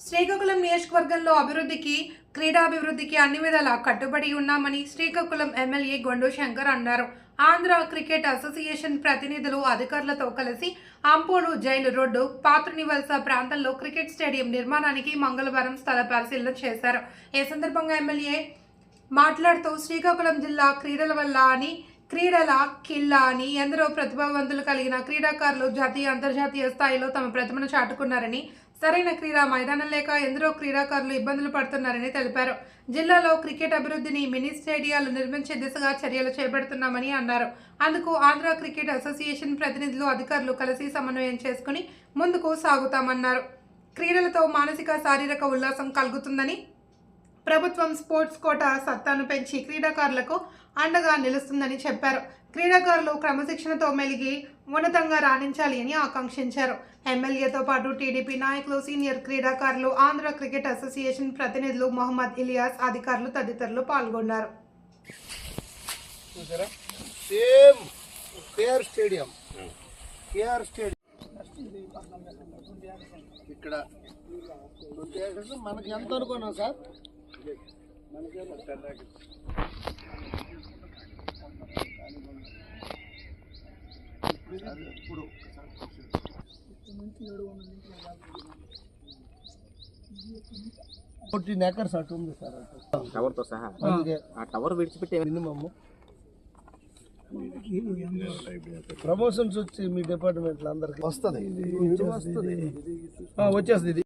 శ్రీకాకుళం నియోజకవర్గంలో అభివృద్ధికి క్రీడాభివృద్ధికి అన్ని విధాలా కట్టుబడి ఉన్నామని శ్రీకాకుళం ఎమ్మెల్యే గొండు శంకర్ అన్నారు. ఆంధ్ర క్రికెట్ అసోసియేషన్ ప్రతినిధులు అధికారులతో కలిసి అంపోలు జైలు రోడ్డు పాత్రనివలస ప్రాంతంలో క్రికెట్ స్టేడియం నిర్మాణానికి మంగళవారం స్థల పరిశీలన చేశారు. ఈ సందర్భంగా ఎమ్మెల్యే మాట్లాడుతూ శ్రీకాకుళం జిల్లా క్రీడల వల్ల అని క్రీడల కిల్లా అని ఎందరో ప్రతిభావంతులు కలిగిన క్రీడాకారులు జాతీయ అంతర్జాతీయ స్థాయిలో తమ ప్రతిభను చాటుకున్నారని సరైన క్రీడా మైదానం లేక ఎందరో క్రీడాకారులు ఇబ్బందులు పడుతున్నారని తెలిపారు. జిల్లాలో క్రికెట్ అభివృద్ధిని మినీ స్టేడియాలు నిర్మించే దిశగా చర్యలు చేపడుతున్నామని అన్నారు. అందుకు ఆంధ్ర క్రికెట్ అసోసియేషన్ ప్రతినిధులు అధికారులు కలిసి సమన్వయం చేసుకుని ముందుకు సాగుతామన్నారు. క్రీడలతో మానసిక శారీరక ఉల్లాసం కలుగుతుందని ప్రభుత్వం స్పోర్ట్స్ కోటా సత్తాను పెంచి క్రీడాకారులకు అండగా నిలుస్తుందని చెప్పారు. క్రీడాకారులు క్రమశిక్షణతో మెలిగి ఉన్నతంగా రాణించాలి అని ఆకాంక్షించారు. ఎమ్మెల్యేతో పాటు టీడీపీ నాయకులు సీనియర్ క్రీడాకారులు ఆంధ్ర క్రికెట్ అసోసియేషన్ ప్రతినిధులు మొహమ్మద్ ఇలియాస్ అధికారులు తదితరులు పాల్గొన్నారు. Same KR stadium. KR stadium. ఇక్కడ మనకి ఎంత అనుకున్నాం సార్? ఇప్పుడు ఫోర్టీన్ ఏకర్స్ అటు ఉంది సార్ టవర్తో సహా? అందుకే ఆ టవర్ విడిచిపెట్టి మినిమమ్. ప్రమోషన్స్ వచ్చి మీ డిపార్ట్మెంట్ అందరికి వస్తుంది. వస్తుంది వచ్చేస్తుంది.